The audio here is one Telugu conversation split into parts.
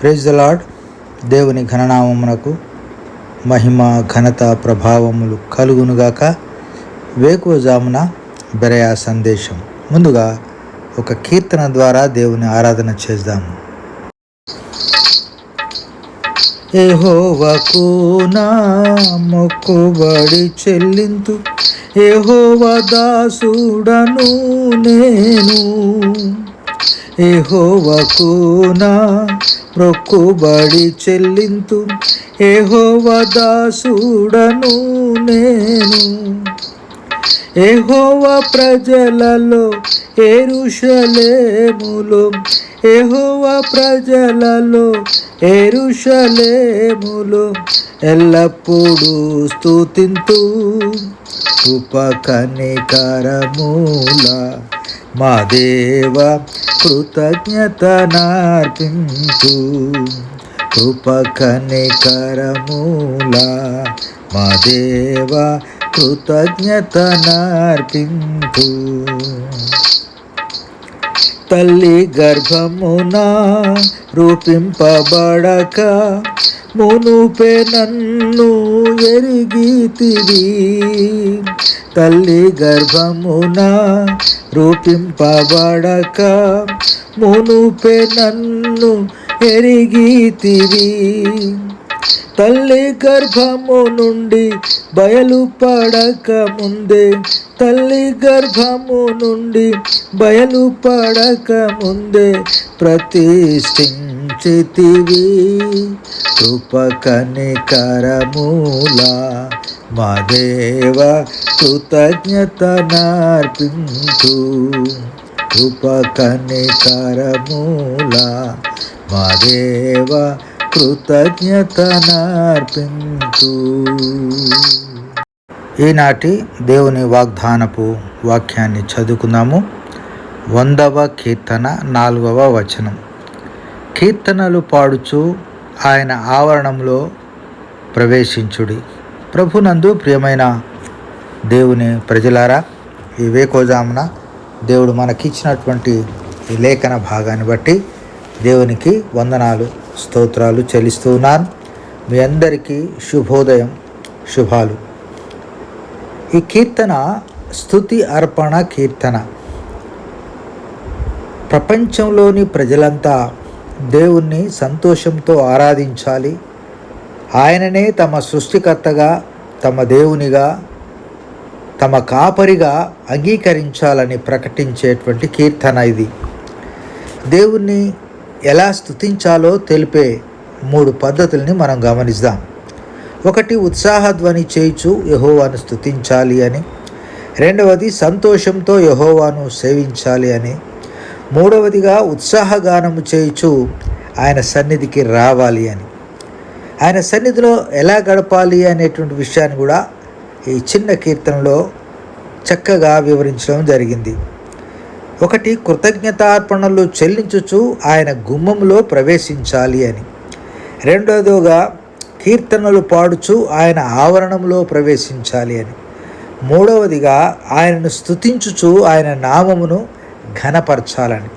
ప్రైజ్ ద లాడ్ దేవుని ఘననామమునకు మహిమ ఘనత ప్రభావములు కలుగునుగాక వేకువజామున బెరయా సందేశం. ముందుగా ఒక కీర్తన ద్వారా దేవుని ఆరాధన చేద్దాము. ఏహోవకు నా మొక్కుబడి చెల్లింతు ఏహోవ దాసుడను నేను. ఏహోవకు నా మొక్కుబడి చెల్లింతు ఏహోవదాసుడను నేను. ఏహోవ ప్రజలలో ఏరుషలేములో ఏహోవ ప్రజలలో ఏరుషలేములో ఎల్లప్పుడూ స్థుతింతు ఉపకనికరమూల మా దేవ కృతజ్ఞత నార్పింతు కృపకనికరమూల మా దేవ కృతజ్ఞత తల్లి గర్భమున రూపింపబడక మునుపే నన్ను ఎరిగితివి. తల్లి గర్భమున రూపింపబడక మునుపే నన్ను ఎరిగితివి. తల్లి గర్భము నుండి బయలుపడక ముందే తల్లి గర్భము నుండి బయలుపడక ముందే ప్రతిష్ఠించితివి. కృపకనికరమూల మా దేవ కృతజ్ఞత నార్పించు కృపకనికరమూల మా దేవ కృతజ్ఞత నార్పించు ఈనాటి దేవుని వాగ్దానపు వాక్యాన్ని చదువుకున్నాము వందవ కీర్తన నాలుగవ వచనం. కీర్తనలు పాడుచు ఆయన ఆవరణంలో ప్రవేశించుడి. ప్రభునందు ప్రియమైన దేవుని ప్రజలారా ఈ వేకోజామున దేవుడు మనకిచ్చినటువంటి ఈ లేఖన భాగాన్ని బట్టి దేవునికి వందనాలు స్తోత్రాలు చెల్లిస్తూ ఉన్నాను. మీ అందరికీ శుభోదయం శుభాలు. ఈ కీర్తన స్థుతి అర్పణ కీర్తన. ప్రపంచంలోని ప్రజలంతా దేవుణ్ణి సంతోషంతో ఆరాధించాలి ఆయననే తమ సృష్టికర్తగా తమ దేవునిగా తమ కాపరిగా అంగీకరించాలని ప్రకటించేటువంటి కీర్తన ఇది. దేవుణ్ణి ఎలా స్థుతించాలో తెలిపే మూడు పద్ధతుల్ని మనం గమనిద్దాం. ఒకటి ఉత్సాహధ్వని చేయుచు యహోవాను స్థుతించాలి అని. రెండవది సంతోషంతో యహోవాను సేవించాలి అని. మూడవదిగా ఉత్సాహగానము చేయుచు ఆయన సన్నిధికి రావాలి అని. ఆయన సన్నిధిలో ఎలా గడపాలి అనేటువంటి విషయాన్ని కూడా ఈ చిన్న కీర్తనలో చక్కగా వివరించడం జరిగింది. ఒకటి కృతజ్ఞతార్పణలు చెల్లించుచు ఆయన గుమ్మంలో ప్రవేశించాలి అని. రెండవదిగా కీర్తనలు పాడుచు ఆయన ఆవరణంలో ప్రవేశించాలి అని. మూడవదిగా ఆయనను స్థుతించుచు ఆయన నామమును ఘనపరచాలని.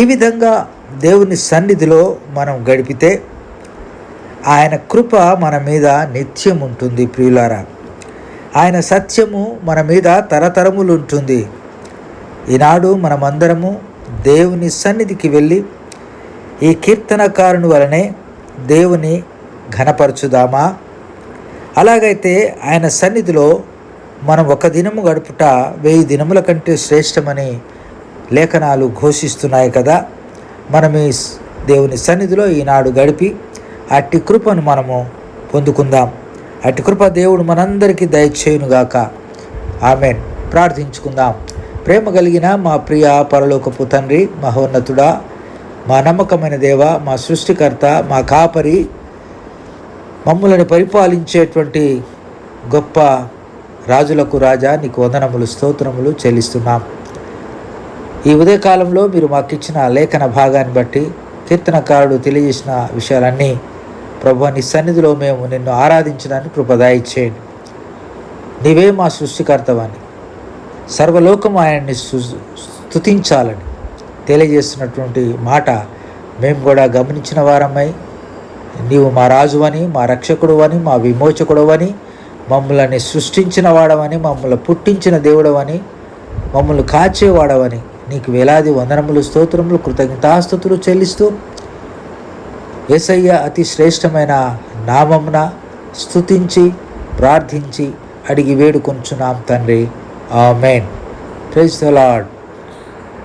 ఈ విధంగా దేవుని సన్నిధిలో మనం గడిపితే ఆయన కృప మన మీద నిత్యం ఉంటుంది ప్రియులారా. ఆయన సత్యము మన మీద తరతరములు ఉంటుంది ఈనాడు మనమందరము దేవుని సన్నిధికి వెళ్ళి ఈ కీర్తనకారుని వలనే దేవుని ఘనపరచుదామా? అలాగైతే ఆయన సన్నిధిలో మనం ఒక దినము గడుపుట వెయ్యి దినముల కంటే శ్రేష్టమని లేఖనాలు ఘోషిస్తున్నాయి కదా. మనం ఈ దేవుని సన్నిధిలో ఈనాడు గడిపి అట్టి కృపను మనము పొందుకుందాం. అట్టి కృప దేవుడు మనందరికీ దయచేయునుగాక. ఆమెన్. ప్రార్థించుకుందాం. ప్రేమ కలిగిన మా ప్రియ పరలోకపు తండ్రి మహోన్నతుడా మా నమ్మకమైన దేవ మా సృష్టికర్త మా కాపరి మమ్మల్ని పరిపాలించేటువంటి గొప్ప రాజులకు రాజా నీకు వందనములు స్తోత్రములు చెల్లిస్తున్నాం. ఈ ఉదయకాలంలో మీరు మాకిచ్చిన లేఖన భాగాన్ని బట్టి కీర్తనకారుడు తెలియజేసిన విషయాలన్నీ ప్రభు నీ సన్నిధిలో మేము నిన్ను ఆరాధించడానికి కృపదాయి చేయండి నీవే మా సృష్టికర్తవాన్ని సర్వలోకం ఆయన్ని సు స్తుతించాలని తెలియజేస్తున్నటువంటి మాట మేము కూడా గమనించిన వారమై నీవు మా రాజువని మా రక్షకుడు అని మా విమోచకుడు అని మమ్మల్ని సృష్టించిన వాడవని మమ్మల్ని పుట్టించిన దేవుడవని మమ్మల్ని కాచేవాడవని నీకు వేలాది వందనములు స్తోత్రములు కృతజ్ఞతాస్థుతులు చెల్లిస్తూ ఏసయ్య అతి శ్రేష్టమైన నామమున స్థుతించి ప్రార్థించి అడిగి వేడుకొంచున్నాం తండ్రి. ఆమెన్. Praise the lord.